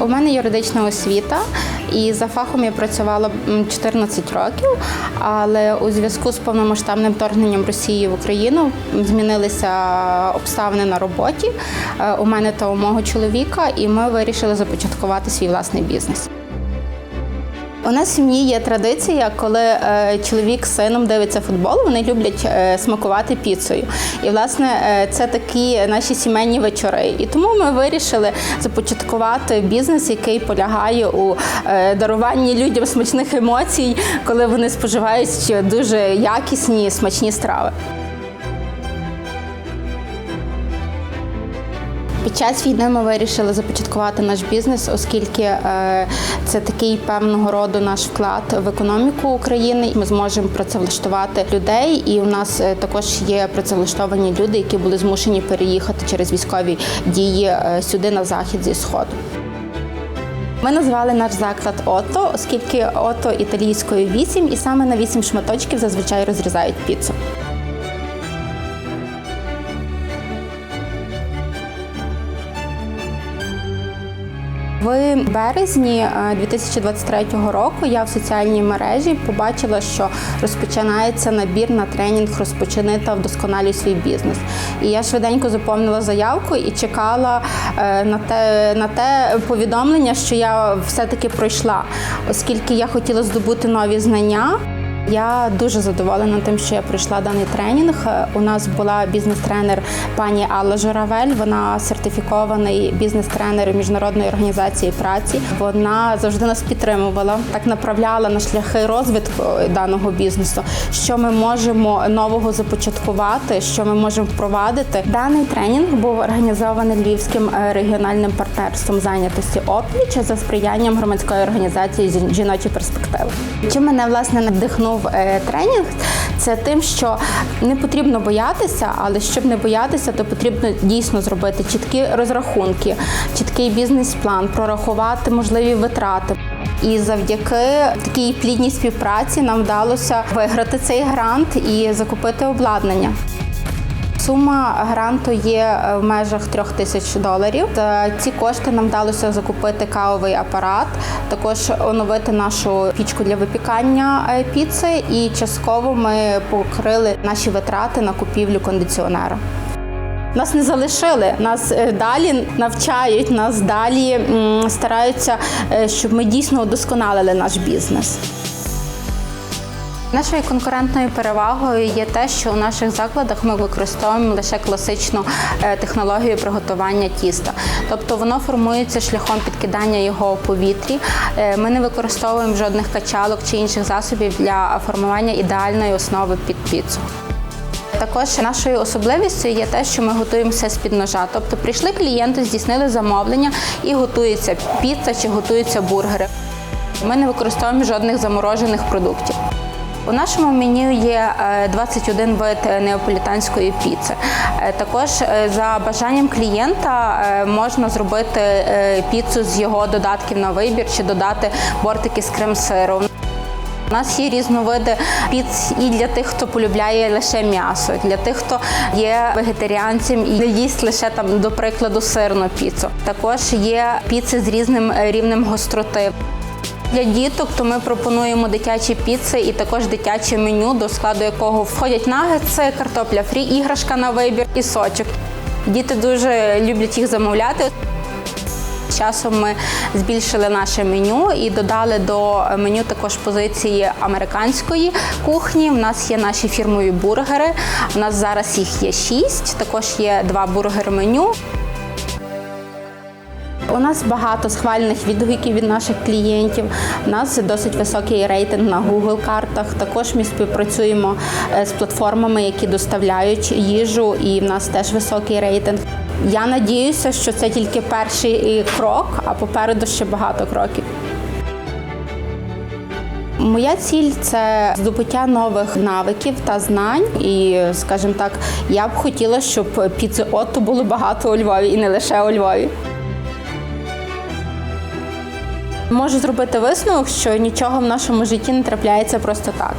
У мене юридична освіта, і за фахом я працювала 14 років. Але у зв'язку з повномасштабним вторгненням Росії в Україну змінилися обставини на роботі е, у мене та у мого чоловіка, і ми вирішили започаткувати свій власний бізнес. У нас в сім'ї є традиція, коли е, чоловік з сином дивиться футбол, вони люблять е, смакувати піцею. І власне е, це такі наші сімейні вечори. І тому ми вирішили започаткувати бізнес, який полягає у даруванні людям смачних емоцій, коли вони споживають дуже якісні смачні страви. Під час війни ми вирішили започаткувати наш бізнес, оскільки е, це такий певного роду наш вклад в економіку України. Ми зможемо працевлаштувати людей, і у нас е, також є працевлаштовані люди, які були змушені переїхати через військові дії е, сюди на захід зі сходу. Ми назвали наш заклад Ото, оскільки ото італійською 8, і саме на 8 шматочків зазвичай розрізають піцу. В березні е, 2023 року я в соціальній мережі побачила, що розпочинається набір на тренінг Розпочини та вдосконалюй свій бізнес. І я швиденько заповнила заявку і чекала е, на те, на те повідомлення, що я все-таки пройшла, оскільки я хотіла здобути нові знання. Я дуже задоволена тим, що я пройшла даний тренінг. У нас була бізнес-тренер пані Алла Журавель. Вона сертифікований бізнес-тренер міжнародної організації праці. Вона завжди нас підтримувала, так направляла на шляхи розвитку даного бізнесу, що ми можемо нового започаткувати, що ми можемо впровадити. Даний тренінг був організований Львівським е, регіональним партнерством зайнятості опліч за сприянням громадської організації жіночі перспективи. Чим мене власне надихнув е, тренінг, це тим, що не потрібно боятися, але щоб не боятися, то потрібно дійсно зробити чіткі розрахунки, чіткий бізнес-план, прорахувати можливі витрати. І завдяки такій плідній співпраці нам вдалося виграти цей грант і закупити обладнання. Сума гранту є е, в межах трьох тисяч доларів. За ці кошти нам вдалося закупити кавовий апарат, також оновити нашу пічку для випікання е, піци, і частково ми покрили наші витрати на купівлю кондиціонера. Нас не залишили, нас е, далі навчають, нас далі стараються, е, щоб ми дійсно удосконалили наш бізнес. Нашою конкурентною перевагою є те, що у наших закладах ми використовуємо лише класичну е, технологію приготування тіста, тобто воно формується шляхом підкидання його у повітрі. Е, Ми не використовуємо жодних качалок чи інших засобів для формування ідеальної основи під піцу. Також нашою особливістю є те, що ми готуємо все з-під ножа. Тобто прийшли клієнти, здійснили замовлення і готується піца чи готуються бургери. Ми не використовуємо жодних заморожених продуктів. У нашому меню є е, 21 вид неаполітанської піци. Е, Також е, за бажанням клієнта е, можна зробити е, піцу з його додатків на вибір чи додати бортики з крем-сиру. У нас є різновиди піц і для тих, хто полюбляє лише м'ясо, для тих, хто є вегетаріанцем і їсть лише там, до прикладу, сирну піцу. Також є піци з різним е, рівнем гостроти. Для діток то ми пропонуємо дитячі піци і також дитяче меню, до складу якого входять нагетси, картопля фрі, іграшка на вибір і сочок. Діти дуже люблять їх замовляти. Часом ми збільшили наше меню і додали до меню також позиції американської кухні. У нас є наші фірмові бургери. У нас зараз їх є шість. Також є два бургер меню. У нас багато схвальних відгуків від наших клієнтів. У нас досить високий рейтинг на Google картах. Також ми співпрацюємо е, з платформами, які доставляють їжу, і в нас теж високий рейтинг. Я надіюся, що це тільки перший крок, а попереду ще багато кроків. Моя ціль це здобуття нових навиків та знань. І, скажімо так, я б хотіла, щоб піци Отто було багато у Львові і не лише у Львові. Можу зробити висновок, що нічого в нашому житті не трапляється просто так.